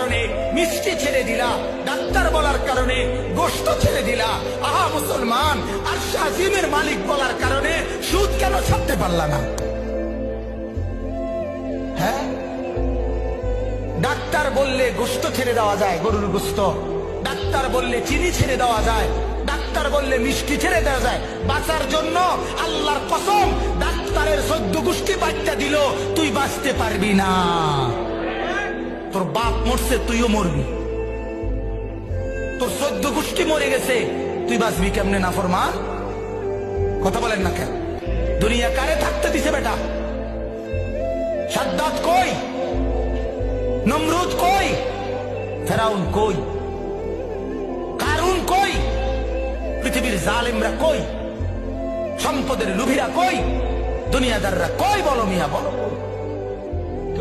কারণে মিষ্টি ছেড়ে দিলা, ডাক্তার বলার কারণে গোস্ত ছেড়ে দিলা। আহা, মুসলমান, আর শাহিমের মালিক বলার কারণে সুদ কেন ছাড়তে পারলা না? হ্যাঁ? ডাক্তার বললে গোস্ত ছেড়ে দেওয়া যায়, গরুর গোস্ত। ডাক্তার বললে চিনি ছেড়ে দেওয়া যায়। ডাক্তার বললে মিষ্টি ছেড়ে দেওয়া যায়। বাঁচার জন্য আল্লাহর কসম, ডাক্তারের সদ্য গোষ্ঠী বাচ্চা দিল, তুই বাঁচতে পারবি না। তোর বাপ মরছে, তুইও মরবি। তোর সদ্য গোষ্ঠী মরে গেছে, তুই বাঁচবি কেমনে না ফরমা? কথা বলেন না কেন? দুনিয়া কারে থাকতে দিছে বেটা? সাদ্দাত কই? নমরুদ কই? ফেরাউন কই? কারুন কই? পৃথিবীর জালেমরা কই? সম্পদের লুভিরা কই? দুনিয়াদাররা কই বলো মিয়া, বলো।